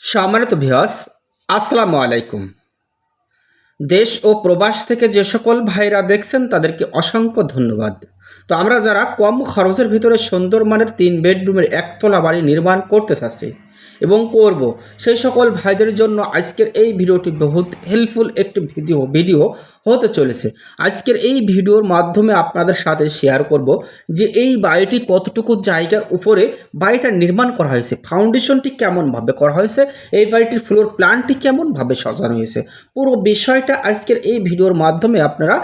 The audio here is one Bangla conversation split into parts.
সম্মানিত ভিওস আসসালামু আলাইকুম। দেশ ও প্রবাস থেকে যে সকল ভাইরা দেখছেন, তাদেরকে অসংখ্য ধন্যবাদ। তো আমরা যারা কম খরচের ভিতরে সুন্দর মানের তিন বেডরুমের একতলা বাড়ি নির্মাণ করতে চাচ্ছি এবং করব সেই সকল ভাইদের জন্য আজকের এই ভিডিওটি বহুত হেল্পফুল একটি ভিডিও ভিডিও হতে চলেছে। আজকের এই ভিডিওর মাধ্যমে আপনাদের সাথে শেয়ার করব যে এই বাড়িটি কতটুকু জায়গার উপরে বাড়িটা নির্মাণ করা হয়েছে ফাউন্ডেশনটি কেমনভাবে করা হয়েছে, এই বাড়িটির ফ্লোর প্ল্যানটি কেমনভাবে সাজানো হয়েছে। পুরো বিষয়টা আজকের এই ভিডিওর মাধ্যমে আপনারা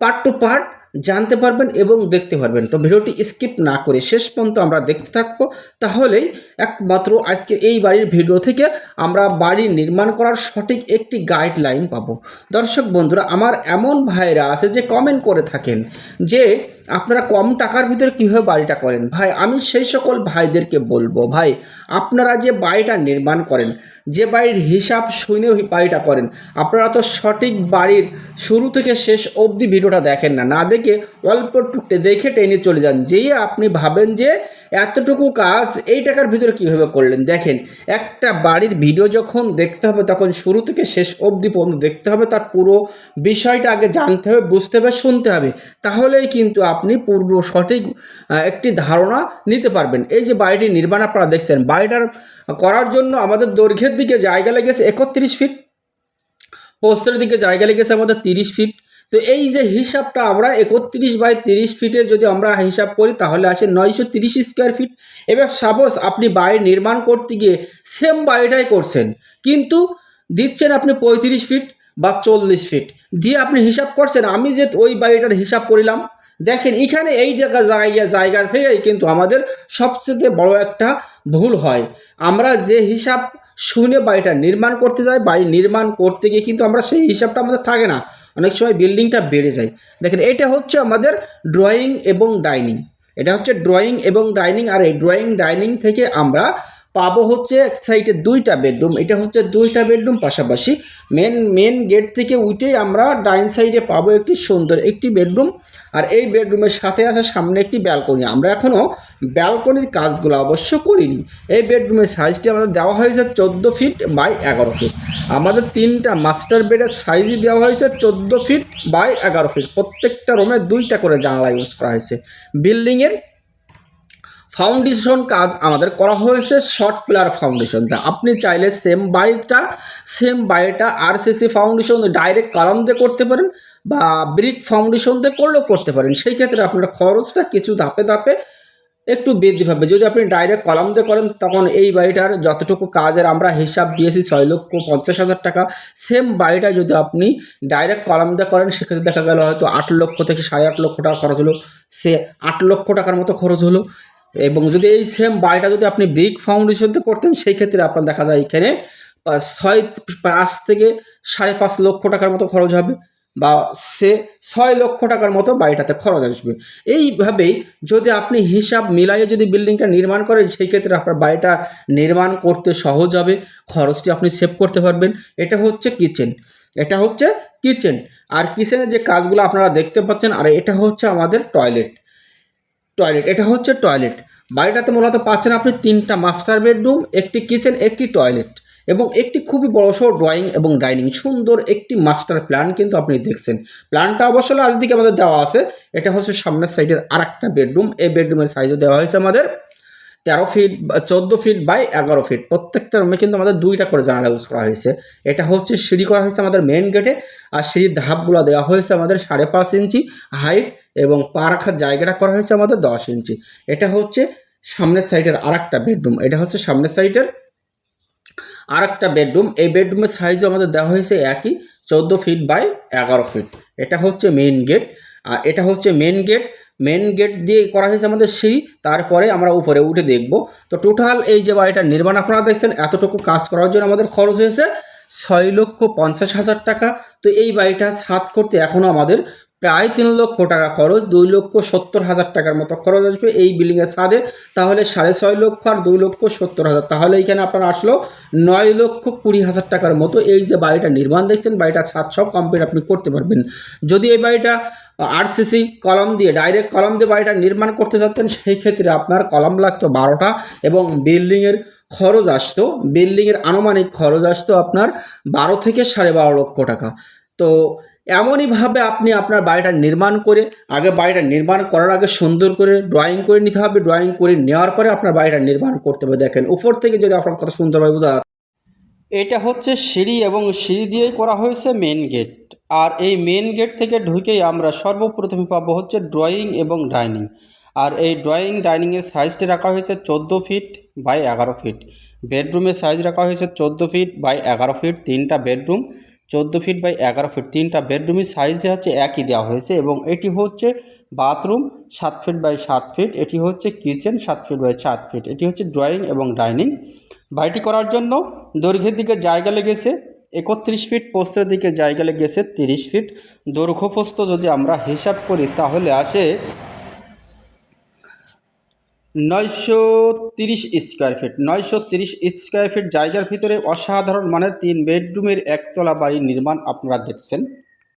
পার্ট টু পার্ট জানতে পারবেন এবং দেখতে পারবেন। তো ভিডিওটি স্কিপ না করে শেষ পর্যন্ত আমরা দেখতে থাকব। তাহলেই একমাত্র আজকের এই বাড়ির ভিডিও থেকে আমরা বাড়ি নির্মাণ করার সঠিক একটি গাইডলাইন পাবো। দর্শক বন্ধুরা, আমার এমন ভাইরা আছে যে কমেন্ট করে থাকেন যে, আপনারা কম টাকার ভিতরে কীভাবে বাড়িটা করেন? ভাই, আমি সেই সকল ভাইদেরকে বলব, ভাই, আপনারা যে বাড়িটা নির্মাণ করেন যে বাড়ির হিসাব শুনে বাড়িটা করেন। আপনারা তো সঠিক বাড়ির শুরু থেকে শেষ অবধি ভিডিওটা দেখেন না। না দেখে অল্প টুকটে দেখে টেনে চলে যান। যেই আপনি ভাবেন যে এতটুকু কাজ এই টাকার ভিতরে কীভাবে করলেন? দেখেন, একটা বাড়ির ভিডিও যখন দেখতে হবে, তখন শুরু থেকে শেষ অবধি পর্যন্ত দেখতে হবে। তার পুরো বিষয়টা আগে জানতে হবে, বুঝতে হবে, শুনতে হবে। তাহলেই কিন্তু আপনি পূর্ব সঠিক একটি ধারণা নিতে পারবেন। এই যে বাড়িটি নির্মাণ আপনারা দেখছেন, বাড়িটার করার জন্য আমাদের দৈর্ঘ্যের দিকে জায়গা লেগেছে একত্রিশ ফিট পোস্তের দিকে জায়গা লেগেছে আমাদের তিরিশ ফিট তো এই যে হিসাবটা আমরা একত্রিশ বাই তিরিশ ফিটের যদি আমরা হিসাব করি, তাহলে আসে নয়শো তিরিশ স্কোয়ার ফিট এবার সাপোজ আপনি বাড়ি নির্মাণ করতে গিয়ে সেম বাড়িটাই করছেন, কিন্তু দিচ্ছেন আপনি পঁয়ত্রিশ ফিট বা চল্লিশ ফিট দিয়ে আপনি হিসাব করছেন, আমি যে ওই বাড়িটার হিসাব করিলাম দেখেন, এখানে এই জায়গা জায়গা জায়গা থেকেই কিন্তু আমাদের সবচেয়ে বড় একটা ভুল হয়। আমরা যে হিসাব শুনে বাড়িটা নির্মাণ করতে যাই, বাড়ি নির্মাণ করতে গিয়ে কিন্তু আমরা সেই হিসাবটা আমাদের থাকে না। অনেক সময় বিল্ডিংটা বেড়ে যায়। দেখেন, এটা হচ্ছে আমাদের ড্রয়িং এবং ডাইনিং এটা হচ্ছে ড্রয়িং এবং ডাইনিং আর এই ড্রয়িং ডাইনিং থেকে আমরা পাবো হচ্ছে এক সাইডে দুইটা বেডরুম। এটা হচ্ছে দুইটা বেডরুম পাশাপাশি। মেন মেন গেট থেকে উঠেই আমরা ডাইন সাইডে পাবো একটি সুন্দর একটি বেডরুম। আর এই বেডরুমের সাথে আছে সামনে একটি ব্যালকনি। আমরা এখনও ব্যালকনির কাজগুলো অবশ্য করিনি। এই বেডরুমের সাইজটি আমাদের দেওয়া হয়েছে চোদ্দ ফিট বাই এগারো ফিট আমাদের তিনটা মাস্টার বেডের সাইজই দেওয়া হয়েছে চোদ্দ ফিট বাই এগারো ফিট প্রত্যেকটা রুমে দুইটা করে জানলা ইউজ করা হয়েছে। বিল্ডিংয়ের ফাউন্ডেশন কাজ আমাদের করা হয়েছে শর্ট প্লেয়ার ফাউন্ডেশন তা আপনি চাইলে সেম বাড়িটা সেম বাড়িটা আরসিসি ফাউন্ডেশন ডাইরেক্ট কলাম দিয়ে করতে পারেন বা ব্রিক ফাউন্ডেশন দিয়ে করলেও করতে পারেন। সেই ক্ষেত্রে আপনার খরচটা কিছু ধাপে ধাপে একটু বৃদ্ধি পাবে। যদি আপনি ডাইরেক্ট কলাম দিয়ে করেন, তখন এই বাড়িটার যতটুকু কাজের আমরা হিসাব দিয়েছি ছয় লক্ষ পঞ্চাশ হাজার টাকা। সেম বাড়িটা যদি আপনি ডাইরেক্ট কলাম দিয়ে করেন, সেক্ষেত্রে দেখা গেল হয়তো আট লক্ষ থেকে সাড়ে আট লক্ষ টাকা খরচ হলো। সে আট লক্ষ টাকার মতো খরচ হলো। এবং যদি এই সেম বাড়িটা যদি আপনি ব্রিক ফাউন্ডেশন দিয়ে করতেন, সেই ক্ষেত্রে আপনার দেখা যায় এখানে ছয় পাঁচ থেকে সাড়ে পাঁচ লক্ষ টাকার মতো খরচ হবে বা সে ছয় লক্ষ টাকার মতো বাড়িটাতে খরচ আসবে। এইভাবেই যদি আপনি হিসাব মিলাইয়ে যদি বিল্ডিংটা নির্মাণ করেন, সেই ক্ষেত্রে আপনার বাড়িটা নির্মাণ করতে সহজ হবে, খরচটি আপনি সেভ করতে পারবেন। এটা হচ্ছে কিচেন এটা হচ্ছে কিচেন আর কিচেনের যে কাজগুলো আপনারা দেখতে পাচ্ছেন, আর এটা হচ্ছে আমাদের টয়লেট টয়লেট এটা হচ্ছে টয়লেট বাড়িটাতে মূলত পাচ্ছেন আপনি তিনটা মাস্টার বেডরুম একটি কিচেন একটি টয়লেট এবং একটি খুবই বড়সড় ড্রয়িং এবং ডাইনিং সুন্দর একটি মাস্টার প্ল্যান কিন্তু আপনি দেখছেন। প্ল্যানটা অবশ্য আজ দিকে আমাদের দেওয়া আছে, এটা হচ্ছে সামনের সাইডের আর একটা বেডরুম এই বেডরুমের সাইজও দেওয়া হয়েছে আমাদের। তেরো ফিট চোদ্দ ফিট বাই এগারো ফিট প্রত্যেকটা রুমে কিন্তু আমাদের দুইটা করে জানালা ইউজ করা হয়েছে। এটা হচ্ছে সিঁড়ি করা হয়েছে আমাদের মেন গেটে আর সিঁড়ির ধাপগুলো দেওয়া হয়েছে আমাদের সাড়ে পাঁচ ইঞ্চি হাইট এবং পা রাখার জায়গাটা করা হয়েছে আমাদের দশ ইঞ্চি। এটা হচ্ছে সামনের সাইডের আর একটা বেডরুম এটা হচ্ছে সামনের সাইডের আর একটা বেডরুম এই বেডরুমের সাইজও আমাদের দেওয়া হয়েছে একই, চোদ্দ ফিট বাই এগারো ফিট এটা হচ্ছে মেন গেট আর এটা হচ্ছে মেন গেট মেন গেট দিয়ে করা হয়েছে আমাদের সেই তারপরে আমরা উপরে উঠে দেখব। তো টোটাল এই যে বাড়িটার নির্মাণ আপনারা দেখছেন, এতটুকু কাজ করার জন্য আমাদের খরচ হয়েছে ছয় লক্ষ পঞ্চাশ হাজার টাকা। তো এই বাড়িটা ছাদ করতে এখনও আমাদের প্রায় তিন লক্ষ টাকা খরচ, দুই লক্ষ সত্তর হাজার টাকার মতো খরচ আসবে এই বিল্ডিংয়ের ছাদে। তাহলে সাড়ে ছয় লক্ষ আর দুই লক্ষ সত্তর হাজার। তাহলে এখানে আপনার আসলো নয় লক্ষ কুড়ি হাজার টাকার মতো এই যে বাড়িটা নির্মাণ দেখছেন, বাড়িটা ছাদ সব কমপ্লিট আপনি করতে পারবেন। যদি এই বাড়িটা আরসিসি কলম দিয়ে ডাইরেক্ট কলম দিয়ে বাড়িটা নির্মাণ করতে চাচ্ছেন, সেই ক্ষেত্রে আপনার কলম লাগতো বারোটা এবং বিল্ডিংয়ের খরচ আসতো বিল্ডিংয়ের আনুমানিক খরচ আসতো আপনার বারো থেকে সাড়ে বারো লক্ষ টাকা। তো এমনইভাবে আপনি আপনার বাড়িটা নির্মাণ করে, আগে বাড়িটা নির্মাণ করার আগে সুন্দর করে ড্রয়িং করে নিতে হবে ড্রয়িং করে নেওয়ার পরে আপনার বাড়িটা নির্মাণ করতে হবে। দেখেন, উপর থেকে যদি আপনার কথা সুন্দরভাবে বোঝা এটা হচ্ছে সিঁড়ি এবং সিঁড়ি দিয়েই করা হয়েছে মেন গেট আর এই মেন গেট থেকে ঢুকেই আমরা সর্বপ্রথমে পাবো হচ্ছে ড্রয়িং এবং ডাইনিং আর এই ড্রয়িং ডাইনিংয়ের সাইজটি রাখা হয়েছে চোদ্দ ফিট বাই এগারো ফিট বেডরুমের সাইজ রাখা হয়েছে চোদ্দ ফিট বাই এগারো ফিট তিনটা বেডরুম চোদ্দ ফিট বাই এগারো ফিট তিনটা বেডরুমের সাইজ হচ্ছে একই দেওয়া হয়েছে এবং এটি হচ্ছে বাথরুম সাত ফিট বাই সাত ফিট এটি হচ্ছে কিচেন সাত ফিট বাই সাত ফিট এটি হচ্ছে ড্রয়িং এবং ডাইনিং বাড়িটি করার জন্য দৈর্ঘ্যের দিকে জায়গা লেগেছে, একত্রিশ ফিট পোস্তের দিকে জায়গা লেগেছে তিরিশ ফিট দৈর্ঘ্য পোস্ত যদি আমরা হিসাব করি তাহলে আসে নয়শো তিরিশ স্কোয়ার ফিট। নয়শো তিরিশ স্কোয়ার ফিট জায়গার ভিতরে অসাধারণ মানের তিন বেডরুমের একতলা বাড়ি নির্মাণ আপনারা দেখছেন।